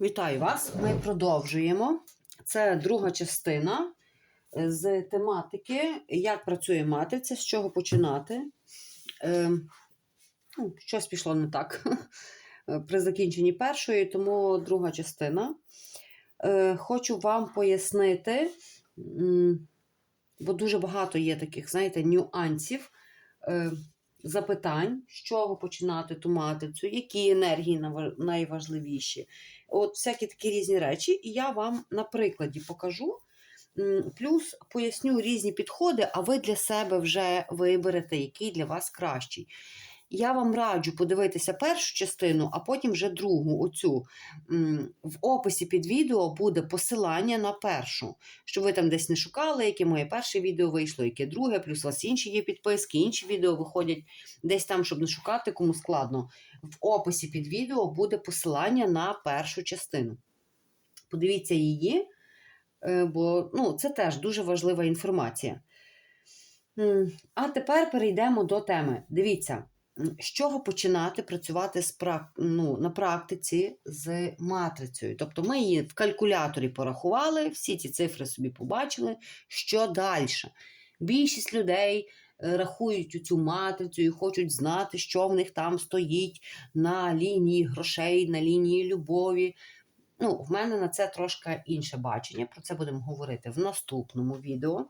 Вітаю вас! Ми продовжуємо. Це друга частина е, з тематики, як працює матриця, з чого починати. Е, ну, щось пішло не так при закінченні першої, тому друга частина. Е, хочу вам пояснити, бо дуже багато є таких, знаєте, нюансів. Е, Запитань, з чого починати ту матрицю, які енергії найважливіші. От всякі такі різні речі. І я вам на прикладі покажу. Плюс поясню різні підходи, а ви для себе вже виберете, який для вас кращий. Я вам раджу подивитися першу частину, а потім вже другу. Оцю. В описі під відео буде посилання на першу, щоб ви там десь не шукали, яке моє перше відео вийшло, яке друге, плюс у вас інші є підписки, інші відео виходять десь там, щоб не шукати, кому складно. В описі під відео буде посилання на першу частину. Подивіться її, е, бо ну, це теж дуже важлива інформація. А тепер перейдемо до теми. Дивіться, з чого починати працювати з ну, на практиці з матрицею. Тобто ми її в калькуляторі порахували, всі ці цифри собі побачили. Що далі? Більшість людей е, рахують цю матрицю і хочуть знати, що в них там стоїть на лінії грошей, на лінії любові. Ну, в мене на це трошки інше бачення. Про це будемо говорити в наступному відео.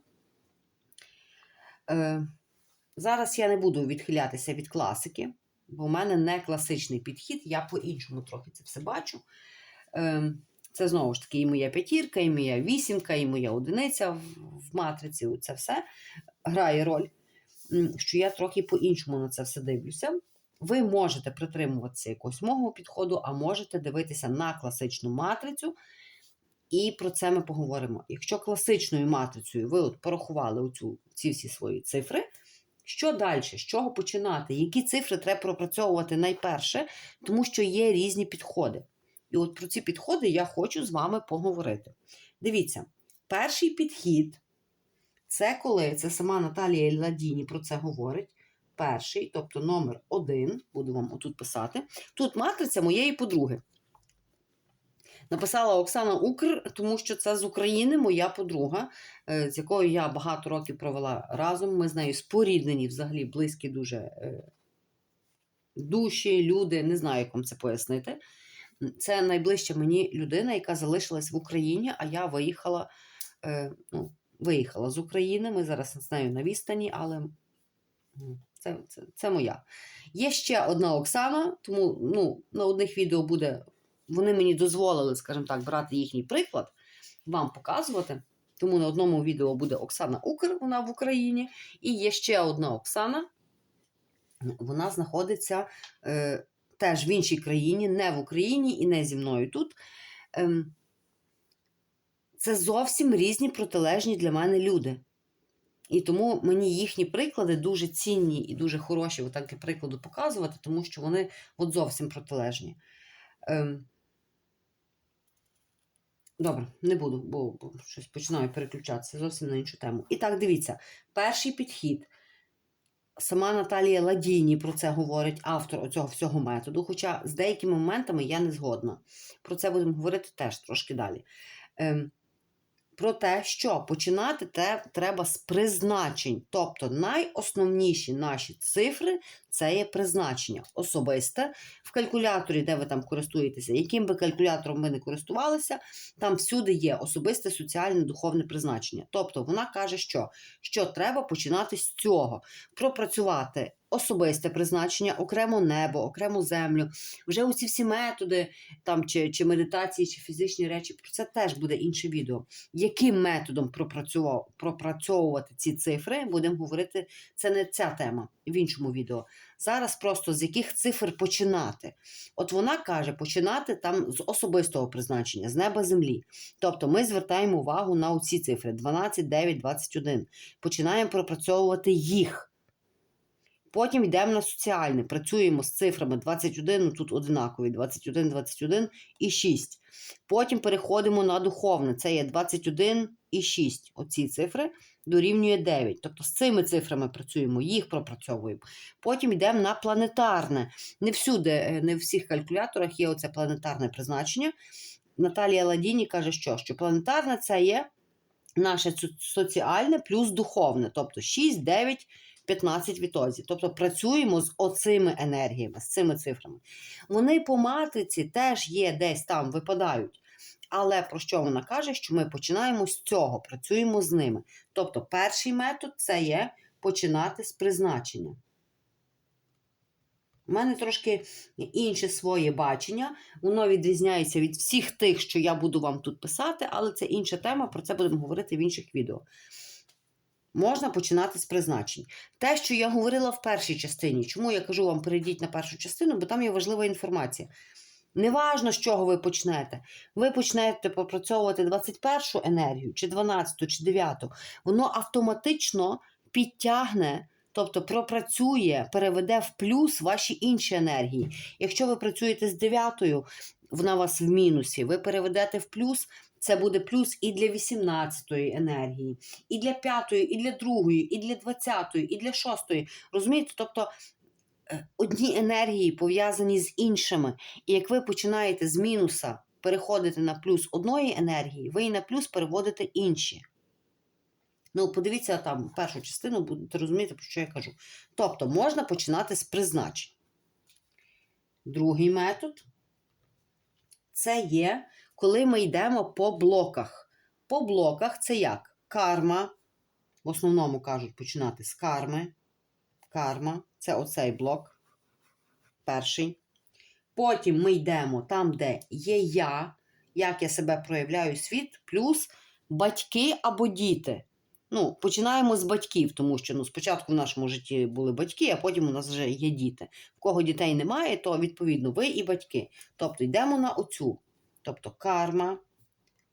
Зараз я не буду відхилятися від класики, бо в мене не класичний підхід, я по-іншому трохи це все бачу. Е, це знову ж таки і моя п'ятірка, і моя вісімка, і моя одиниця в матриці. Це все грає роль, що я трохи по-іншому на це все дивлюся. Ви можете притримуватися якогось мого підходу, а можете дивитися на класичну матрицю, і про це ми поговоримо. Якщо класичною матрицею ви от порахували оцю, ці всі свої цифри, що далі? З чого починати? Які цифри треба пропрацьовувати найперше, тому що є різні підходи. І от про ці підходи я хочу з вами поговорити. Дивіться, перший підхід це коли це сама Наталія Ладіні про це говорить. Перший, тобто номер один, буду вам отут писати. Тут матриця моєї подруги. Написала Оксана Укр, тому що це з України моя подруга, е, з якою я багато років провела разом. Ми з нею споріднені, взагалі близькі дуже е, душі, люди, не знаю, як вам це пояснити. Це найближча мені людина, яка залишилась в Україні, а я виїхала, е, ну, виїхала з України. Ми зараз з нею на відстані, але це, це, це моя. Є ще одна Оксана, тому ну, на одних відео буде. Вони мені дозволили, скажімо так, брати їхній приклад, вам показувати. Тому на одному відео буде Оксана Укр, вона в Україні. І є ще одна Оксана. Вона знаходиться е, теж в іншій країні, не в Україні і не зі мною тут. Ем, це зовсім різні протилежні для мене люди. І тому мені їхні приклади дуже цінні і дуже хороші, отак для прикладу показувати, тому що вони от зовсім протилежні. Ем, Добре, не буду, бо, бо щось починаю переключатися зовсім на іншу тему. І так, дивіться, перший підхід. Сама Наталія Ладіні про це говорить, автор цього всього методу. Хоча з деякими моментами я не згодна. Про це будемо говорити теж трошки далі. Ем, про те, що починати те треба з призначень. Тобто найосновніші наші цифри це є призначення особисте. В калькуляторі, де ви там користуєтеся, яким би калькулятором ви не користувалися, там всюди є особисте соціальне духовне призначення. Тобто вона каже, що, що треба починати з цього, пропрацювати особисте призначення, окремо небо, окрему землю. Вже оці всі методи, там чи, чи медитації, чи фізичні речі, про це теж буде інше відео. Яким методом пропрацював, пропрацьовувати ці цифри, будемо говорити, це не ця тема в іншому відео. Зараз просто з яких цифр починати. От вона каже, починати там з особистого призначення, з неба землі. Тобто ми звертаємо увагу на ці цифри: 12, 9, 21. Починаємо пропрацьовувати їх. Потім йдемо на соціальне, працюємо з цифрами 21, ну тут одинакові, 21, 21 і 6. Потім переходимо на духовне, це є 21 і 6. Оці цифри дорівнює 9. Тобто з цими цифрами працюємо, їх пропрацьовуємо. Потім йдемо на планетарне. Не всюди, е, не в всіх калькуляторах є оце планетарне призначення. Наталія Ладіні каже, що, що планетарне це є наше соціальне плюс духовне, тобто 6, 9, 15 відтозів. Тобто працюємо з оцими енергіями, з цими цифрами. Вони по матриці теж є десь там, випадають. Але про що вона каже? Що ми починаємо з цього, працюємо з ними. Тобто, перший метод це є починати з призначення. У мене трошки інше своє бачення. Воно відрізняється від всіх тих, що я буду вам тут писати, але це інша тема, про це будемо говорити в інших відео. Можна починати з призначень. Те, що я говорила в першій частині, чому я кажу вам, перейдіть на першу частину, бо там є важлива інформація. Неважно, з чого ви почнете. Ви почнете попрацьовувати 21 енергію, чи 12, чи 9, воно автоматично підтягне, тобто пропрацює, переведе в плюс ваші інші енергії. Якщо ви працюєте з 9, вона у вас в мінусі, ви переведете в плюс, це буде плюс і для 18-ї енергії, і для 5, і для 2, і для 20, і для 6. Розумієте? Тобто одні енергії пов'язані з іншими. І як ви починаєте з мінуса переходити на плюс одної енергії, ви і на плюс переводите інші. Ну, подивіться там першу частину, будете розуміти, про що я кажу. Тобто, можна починати з призначень. Другий метод це є, коли ми йдемо по блоках. По блоках це як? Карма. В основному кажуть починати з карми. Карма це оцей блок. Перший. Потім ми йдемо там, де є я, як я себе проявляю світ, плюс батьки або діти. Ну, починаємо з батьків, тому що ну, спочатку в нашому житті були батьки, а потім у нас вже є діти. В кого дітей немає, то відповідно ви і батьки. Тобто йдемо на оцю. Тобто карма,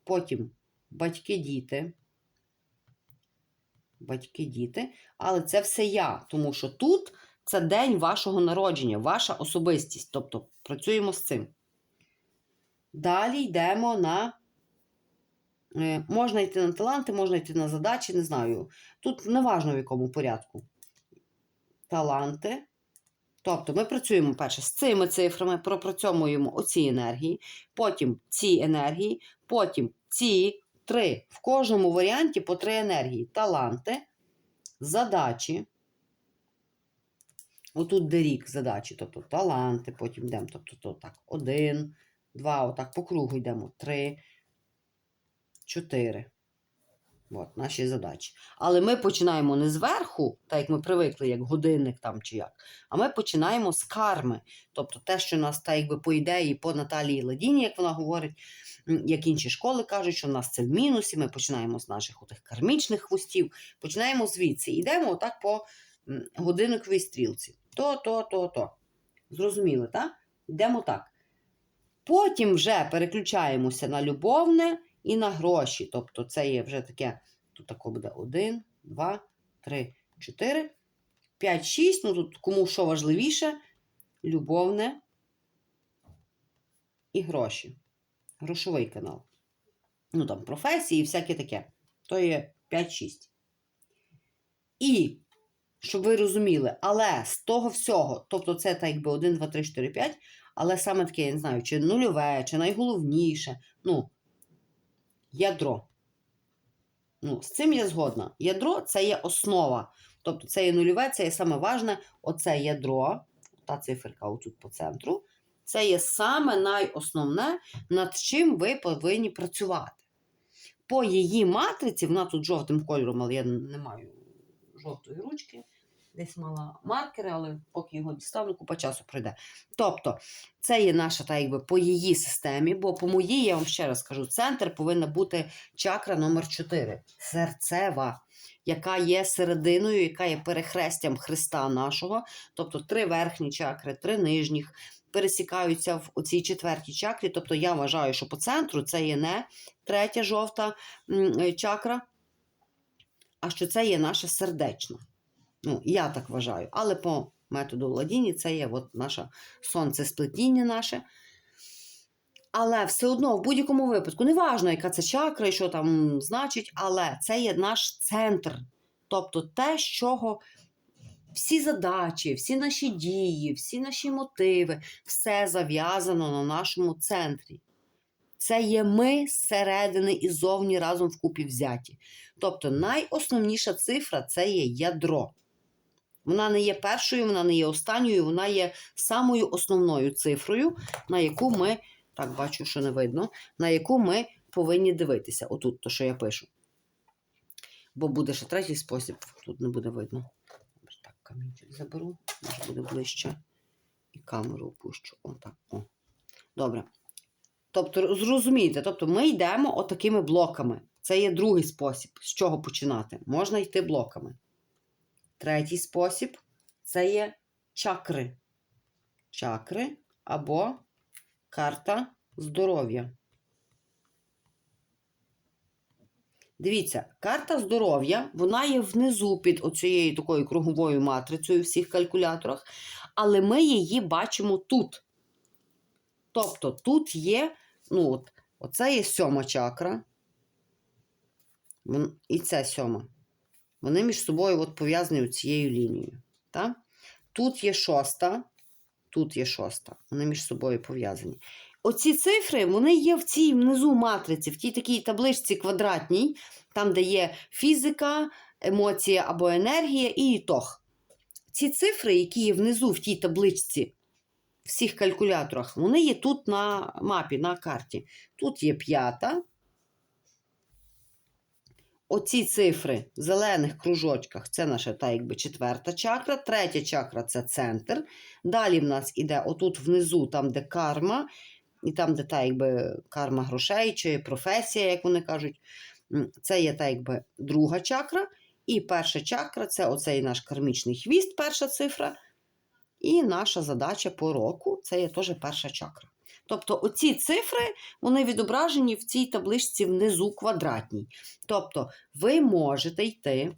потім батьки-діти. Батьки-діти. Але це все я, тому що тут це день вашого народження, ваша особистість. Тобто працюємо з цим. Далі йдемо на. Е, Можна йти на таланти, можна йти на задачі, не знаю. Тут не важно в якому порядку. Таланти. Тобто ми працюємо перше з цими цифрами, пропрацьовуємо оці енергії, потім ці енергії, потім ці три. В кожному варіанті по три енергії. Таланти, задачі. Отут де рік задачі, тобто таланти, потім йдемо. Тобто то, так, один, два, отак по кругу йдемо. Три, чотири. От, наші задачі. Але ми починаємо не зверху, так як ми привикли, як годинник там чи як, а ми починаємо з карми. Тобто те, що нас, так якби по ідеї, по Наталії Ладіні, як вона говорить, як інші школи кажуть, що в нас це в мінусі, ми починаємо з наших отих кармічних хвостів, починаємо звідси. Йдемо отак по годинниковій стрілці. То, то, то, то. Зрозуміли, так? Йдемо так. Потім вже переключаємося на любовне і на гроші. Тобто це є вже таке, тут тако буде 1, 2, 3, 4, 5, 6. Ну тут кому що важливіше, любовне і гроші. Грошовий канал. Ну там професії і всяке таке. То є 5-6. І, щоб ви розуміли, але з того всього, тобто це так якби 1, 2, 3, 4, 5, але саме таке, я не знаю, чи нульове, чи найголовніше, ну, ядро. Ну, з цим я згодна. Ядро це є основа. Тобто це є нульове, це є саме важне. Оце ядро, та циферка отут по центру. Це є саме найосновне, над чим ви повинні працювати. По її матриці, вона тут жовтим кольором, але я не маю жовтої ручки. Десь мала маркери, але поки його дістану, купа часу пройде. Тобто, це є наша, так якби, по її системі, бо по моїй, я вам ще раз кажу, центр повинна бути чакра номер 4 серцева, яка є серединою, яка є перехрестям Христа нашого. Тобто три верхні чакри, три нижніх пересікаються в оцій четвертій чакрі. Тобто я вважаю, що по центру це є не третя жовта е, чакра, а що це є наша сердечна. Ну, я так вважаю. Але по методу Ладіні це є от наше сонцесплетіння наше. Але все одно, в будь-якому випадку, неважно, яка це чакра і що там значить, але це є наш центр. Тобто те, з чого всі задачі, всі наші дії, всі наші мотиви, все зав'язано на нашому центрі. Це є ми зсередини і зовні разом вкупі взяті. Тобто найосновніша цифра це є ядро. Вона не є першою, вона не є останньою, вона є самою основною цифрою, на яку ми, так бачу, що не видно, на яку ми повинні дивитися. Отут, то, що я пишу. Бо буде ще третій спосіб, тут не буде видно. Так, камінчик заберу, може буде ближче. І камеру опущу. Отак. О. Добре. Тобто, зрозумієте, тобто ми йдемо отакими блоками. Це є другий спосіб, з чого починати. Можна йти блоками. Третій спосіб це є чакри. Чакри або карта здоров'я. Дивіться, карта здоров'я, вона є внизу під оцією такою круговою матрицею в всіх калькуляторах, але ми її бачимо тут. Тобто тут є, ну, от, оце є сьома чакра. І це сьома. Вони між собою от пов'язані цією лінією. Так? Тут є шоста, тут є шоста. Вони між собою пов'язані. Оці цифри вони є в цій внизу матриці, в тій такій табличці квадратній, там, де є фізика, емоція або енергія і ітог. Ці цифри, які є внизу в тій табличці, в всіх калькуляторах, вони є тут на мапі, на карті. Тут є п'ята. Оці цифри в зелених кружочках це наша та якби четверта чакра, третя чакра це центр. Далі в нас іде отут внизу, там, де карма, і там, де та якби карма грошей чи професія, як вони кажуть. Це є та якби друга чакра. І перша чакра це оцей наш кармічний хвіст, перша цифра. І наша задача по року це є теж перша чакра. Тобто оці цифри вони відображені в цій табличці внизу квадратній. Тобто ви можете йти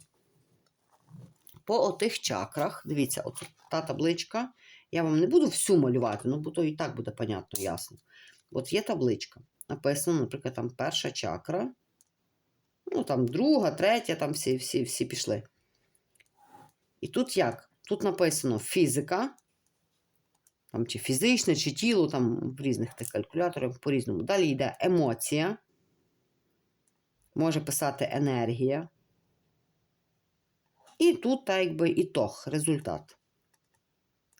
по отих чакрах. Dивіться, от та табличка. Я вам не буду всю малювати, ну бо то і так буде понятно, ясно. От є табличка. Написано, наприклад, там перша чакра. Ну, там друга, третя, там всі, всі, всі пішли. І тут як? Тут написано фізика, там, чи фізичне, чи тіло, там в різних тих калькуляторах по-різному. Далі йде емоція. Може писати енергія. І тут, так якби, ітог, результат.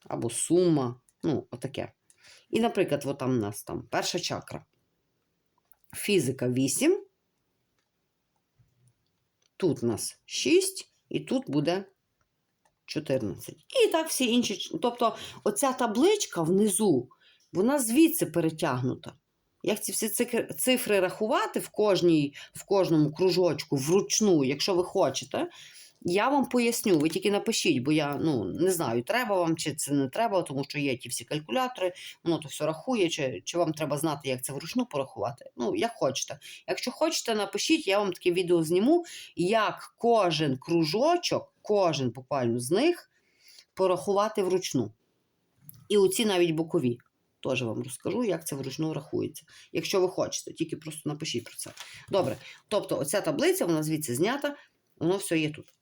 Або сума. Ну, отаке. І, наприклад, от там у нас там перша чакра. Фізика 8. Тут у нас 6, і тут буде 14. І так всі інші. Тобто, оця табличка внизу, вона звідси перетягнута. Як ці всі цифри рахувати в, кожній, в кожному кружочку вручну, якщо ви хочете, я вам поясню. Ви тільки напишіть, бо я ну, не знаю, треба вам чи це не треба, тому що є ті всі калькулятори, воно то все рахує, чи, чи вам треба знати, як це вручну порахувати. Ну, як хочете. Якщо хочете, напишіть, я вам таке відео зніму, як кожен кружочок, кожен буквально з них порахувати вручну. І оці навіть бокові. Теж вам розкажу, як це вручну рахується. Якщо ви хочете, тільки просто напишіть про це. Добре. Тобто, оця таблиця, вона звідси знята, воно все є тут.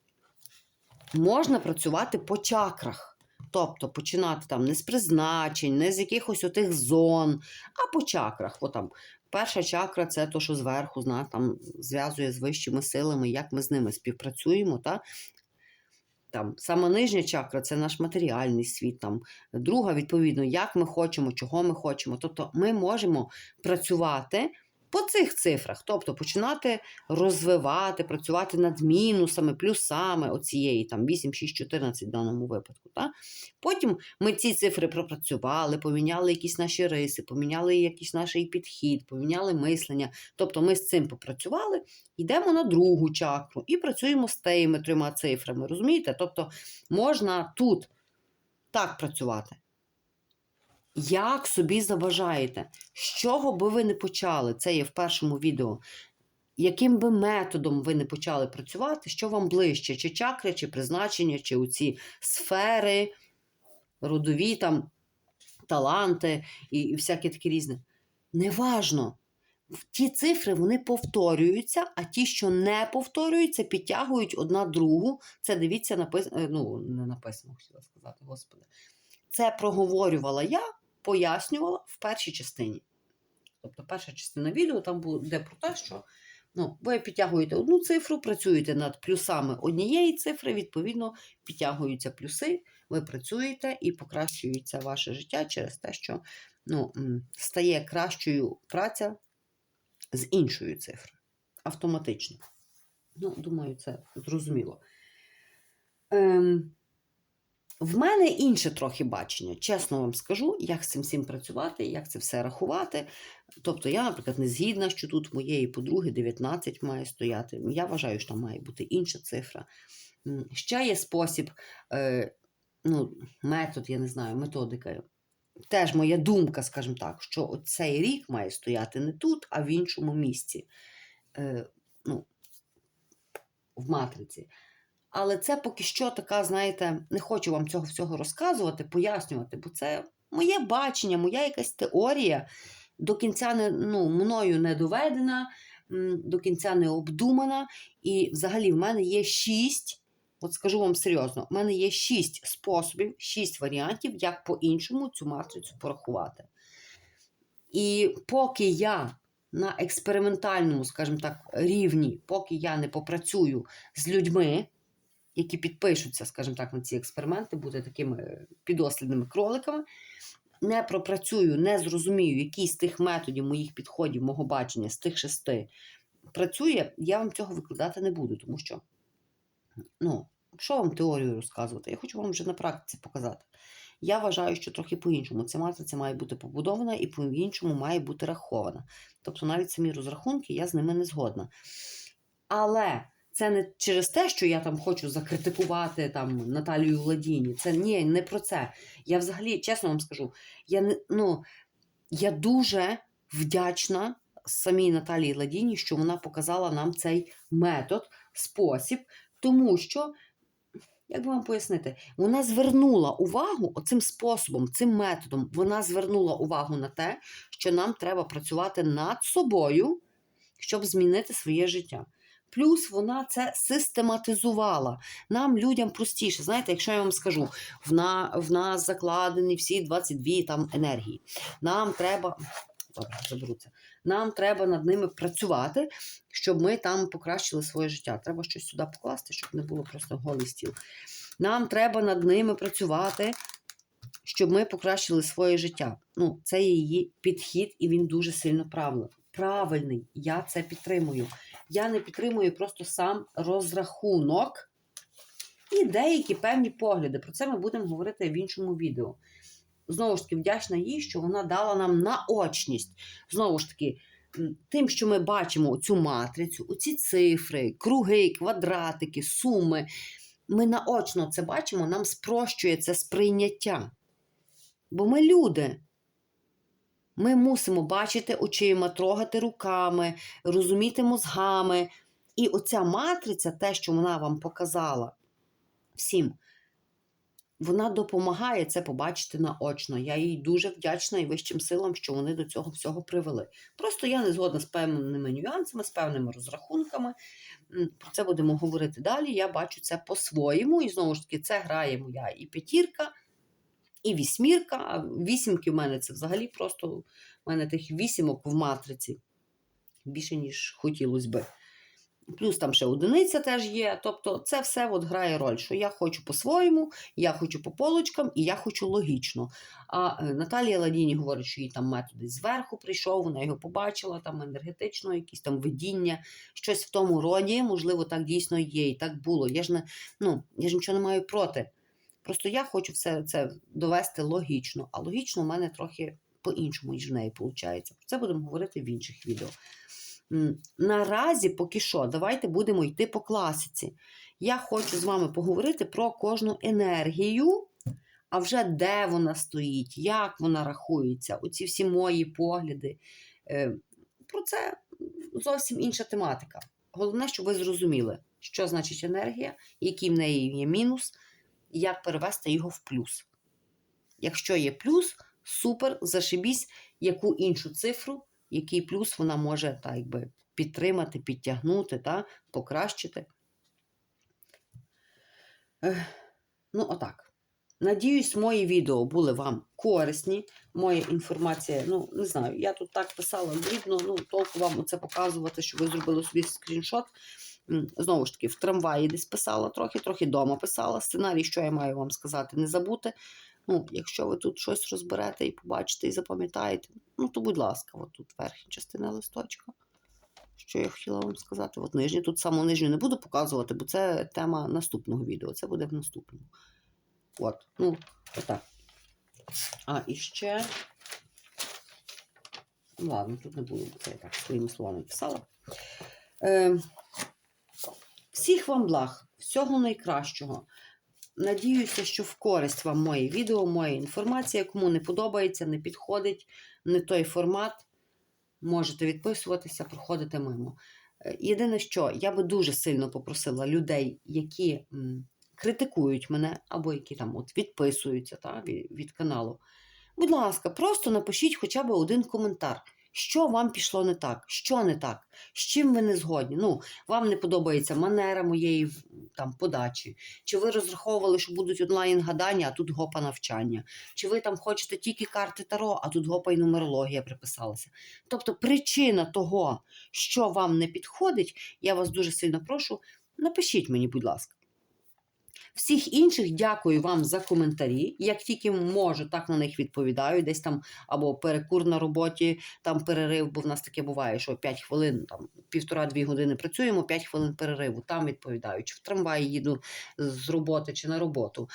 Можна працювати по чакрах. Тобто починати там не з призначень, не з якихось отих зон, а по чакрах. О, там, перша чакра це то, що зверху зна, там, зв'язує з вищими силами, як ми з ними співпрацюємо. Та? Там, сама нижня чакра це наш матеріальний світ. Там, друга, відповідно, як ми хочемо, чого ми хочемо. Тобто ми можемо працювати по цих цифрах, тобто починати розвивати, працювати над мінусами, плюсами оцієї там 8, 6, 14 в даному випадку. Та? Потім ми ці цифри пропрацювали, поміняли якісь наші риси, поміняли якийсь наш підхід, поміняли мислення. Тобто ми з цим попрацювали, йдемо на другу чакру і працюємо з тими трьома цифрами. Розумієте? Тобто можна тут так працювати. Як собі забажаєте, з чого би ви не почали, це є в першому відео. Яким би методом ви не почали працювати, що вам ближче, чи чакри, чи призначення, чи оці сфери, родові там таланти і, і всяке таке різне. Неважно. Ті цифри вони повторюються, а ті, що не повторюються, підтягують одна другу. Це дивіться, написано, ну, не написано, хотіла сказати, господи. Це проговорювала я, пояснювала в першій частині. Тобто перша частина відео там буде про те, що ну, ви підтягуєте одну цифру, працюєте над плюсами однієї цифри, відповідно, підтягуються плюси, ви працюєте і покращується ваше життя через те, що ну, стає кращою праця з іншою цифрою. Автоматично. Ну, думаю, це зрозуміло. Ем, в мене інше трохи бачення. Чесно вам скажу, як з цим всім працювати, як це все рахувати. Тобто, я, наприклад, не згідна, що тут моєї подруги 19 має стояти. Я вважаю, що там має бути інша цифра. Ще є спосіб, е, ну, метод, я не знаю, методика. Теж моя думка, скажімо так, що цей рік має стояти не тут, а в іншому місці. Е, ну, в матриці. Але це поки що така, знаєте, не хочу вам цього всього розказувати, пояснювати, бо це моє бачення, моя якась теорія до кінця не, ну, мною не доведена, до кінця не обдумана. І взагалі в мене є шість, от скажу вам серйозно, в мене є шість способів, шість варіантів, як по-іншому цю матрицю порахувати. І поки я на експериментальному, скажімо так, рівні, поки я не попрацюю з людьми, які підпишуться, скажімо так, на ці експерименти, бути такими підослідними кроликами, не пропрацюю, не зрозумію, який з тих методів моїх підходів, мого бачення, з тих шести працює, я вам цього викладати не буду, тому що, ну, що вам теорію розказувати? Я хочу вам вже на практиці показати. Я вважаю, що трохи по-іншому. Ця матриця має бути побудована і по-іншому має бути рахована. Тобто навіть самі розрахунки я з ними не згодна. Але це не через те, що я там хочу закритикувати там Наталію Ладіні. Це ні, не про це. Я взагалі, чесно вам скажу, я ну я дуже вдячна самій Наталії Ладіні, що вона показала нам цей метод, спосіб, тому що. Як би вам пояснити, вона звернула увагу оцим способом, цим методом, вона звернула увагу на те, що нам треба працювати над собою, щоб змінити своє життя. Плюс вона це систематизувала. Нам, людям, простіше. Знаєте, якщо я вам скажу, в, на, в нас закладені всі 22 там енергії. Нам треба. Добре, заберу це. Нам треба над ними працювати, щоб ми там покращили своє життя. Треба щось сюди покласти, щоб не було просто голий стіл. Нам треба над ними працювати, щоб ми покращили своє життя. Ну, це її підхід, і він дуже сильно. Правильний. Я це підтримую. Я не підтримую просто сам розрахунок і деякі певні погляди. Про це ми будемо говорити в іншому відео. Знову ж таки, вдячна їй, що вона дала нам наочність. Знову ж таки, тим, що ми бачимо цю матрицю, оці цифри, круги, квадратики, суми. Ми наочно це бачимо, нам спрощує це сприйняття. Бо ми люди. Ми мусимо бачити очима, трогати руками, розуміти мозгами. І оця матриця, те, що вона вам показала всім, вона допомагає це побачити наочно. Я їй дуже вдячна і вищим силам, що вони до цього всього привели. Просто я не згодна з певними нюансами, з певними розрахунками. Про це будемо говорити далі. Я бачу це по-своєму. І знову ж таки, це грає моя і п'ятірка, і вісьмірка. Вісімки в мене це взагалі просто в мене тих вісімок в матриці більше, ніж хотілося би. Плюс там ще одиниця теж є. Тобто це все от грає роль, що я хочу по-своєму, я хочу по полочкам і я хочу логічно. А е, Наталія Ладіні говорить, що їй там методи зверху прийшов, вона його побачила, там енергетично, якісь там видіння, щось в тому роді, можливо, так дійсно є, і так було. Я ж не, ну, я ж нічого не маю проти. Просто я хочу все це довести логічно, а логічно в мене трохи по-іншому, ніж в неї виходить. Про це будемо говорити в інших відео. Наразі, поки що, давайте будемо йти по класиці. Я хочу з вами поговорити про кожну енергію, а вже де вона стоїть, як вона рахується, оці всі мої погляди. Е, Про це зовсім інша тематика. Головне, щоб ви зрозуміли, що значить енергія, який в неї є мінус, як перевести його в плюс. Якщо є плюс, супер, зашибісь, яку іншу цифру, який плюс вона може так, якби, підтримати, підтягнути, та, покращити. Ну, отак. Надіюсь, мої відео були вам корисні. Моя інформація, ну не знаю, я тут так писала дрібно, ну толку вам це показувати, що ви зробили собі скріншот. Знову ж таки, в трамваї десь писала трохи, трохи вдома писала сценарій, що я маю вам сказати, не забути. Ну, якщо ви тут щось розберете і побачите, і запам'ятаєте, ну то будь ласка, от тут верхня частина листочка. Що я хотіла вам сказати? От нижню, тут саму нижню не буду показувати, бо це тема наступного відео. Це буде в наступному. От, ну, отак. А, і ще. Ладно, тут не буду, це я так своїми словами писала. Е, всіх вам благ, всього найкращого. Надіюся, що в користь вам моє відео, моя інформація. Кому не подобається, не підходить, не той формат. Можете відписуватися, проходити мимо. Е, Єдине, що я би дуже сильно попросила людей, які критикують мене, або які там от відписуються та, від, від каналу. Будь ласка, просто напишіть хоча б один коментар. Що вам пішло не так? Що не так? З чим ви не згодні? Ну, вам не подобається манера моєї там подачі, чи ви розраховували, що будуть онлайн гадання, а тут гопа навчання, чи ви там хочете тільки карти Таро, а тут гопа і нумерологія приписалася. Тобто причина того, що вам не підходить, я вас дуже сильно прошу, напишіть мені, будь ласка. Всіх інших дякую вам за коментарі. Як тільки можу, так на них відповідаю. Десь там або перекур на роботі, там перерив, бо в нас таке буває, що 5 хвилин, там півтора-дві години працюємо, 5 хвилин перериву. Там відповідаю, чи в трамваї їду з роботи чи на роботу.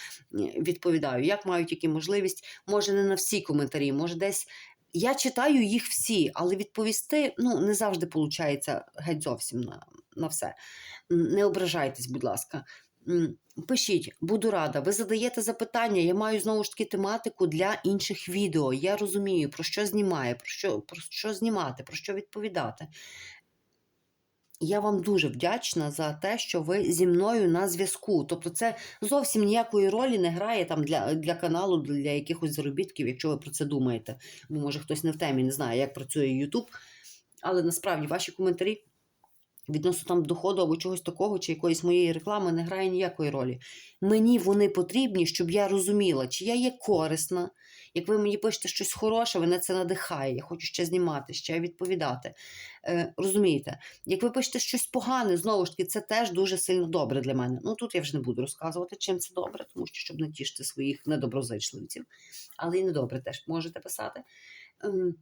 Відповідаю, як маю тільки можливість. Може, не на всі коментарі, може, десь. Я читаю їх всі, але відповісти ну, не завжди виходить геть зовсім на, на все. Не ображайтесь, будь ласка. Пишіть, буду рада. Ви задаєте запитання. Я маю знову ж таки тематику для інших відео. Я розумію, про що знімає, про що, про що знімати, про що відповідати. Я вам дуже вдячна за те, що ви зі мною на зв'язку. Тобто, це зовсім ніякої ролі не грає там для, для каналу, для якихось заробітків, якщо ви про це думаєте. Бо може хтось не в темі не знає, як працює YouTube. Але насправді ваші коментарі відносно там доходу або чогось такого, чи якоїсь моєї реклами не грає ніякої ролі. Мені вони потрібні, щоб я розуміла, чи я є корисна. Як ви мені пишете щось хороше, мене це надихає. Я хочу ще знімати, ще відповідати. Е, розумієте, як ви пишете щось погане, знову ж таки, це теж дуже сильно добре для мене. Ну тут я вже не буду розказувати, чим це добре, тому що щоб не тішити своїх недоброзичливців. Але і недобре теж можете писати. Ем,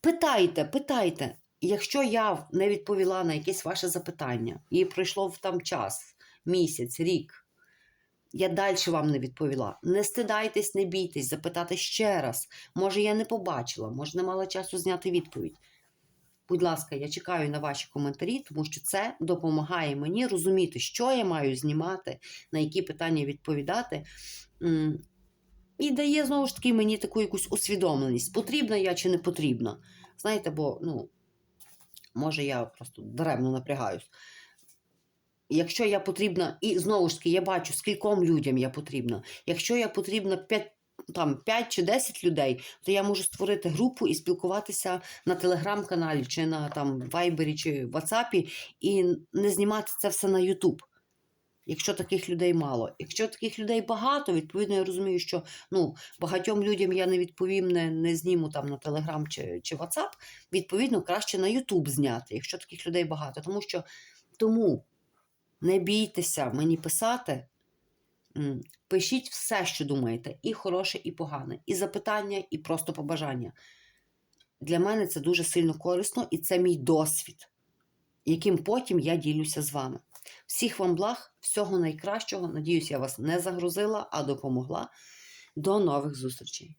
питайте, питайте. Якщо я не відповіла на якесь ваше запитання, і пройшло там час, місяць, рік, я далі вам не відповіла. Не стидайтесь, не бійтесь, запитати ще раз. Може, я не побачила, може, не мала часу зняти відповідь. Будь ласка, я чекаю на ваші коментарі, тому що це допомагає мені розуміти, що я маю знімати, на які питання відповідати. І дає знову ж таки мені таку якусь усвідомленість, потрібна я чи не потрібна. Знаєте, бо, ну, може, я просто даремно напрягаюсь. Якщо я потрібна, і знову ж таки, я бачу, скільком людям я потрібна. Якщо я потрібна 5, там, 5 чи 10 людей, то я можу створити групу і спілкуватися на телеграм-каналі, чи на там, Вайбері, чи Ватсапі, і не знімати це все на Ютуб. Якщо таких людей мало. Якщо таких людей багато, відповідно, я розумію, що ну, багатьом людям я не відповім, не, не зніму там на Телеграм чи, чи WhatsApp, відповідно, краще на Ютуб зняти, якщо таких людей багато. Тому що тому не бійтеся мені писати. Пишіть все, що думаєте, і хороше, і погане, і запитання, і просто побажання. Для мене це дуже сильно корисно, і це мій досвід, яким потім я ділюся з вами. Всіх вам благ, всього найкращого. Надіюсь, я вас не загрузила, а допомогла. До нових зустрічей!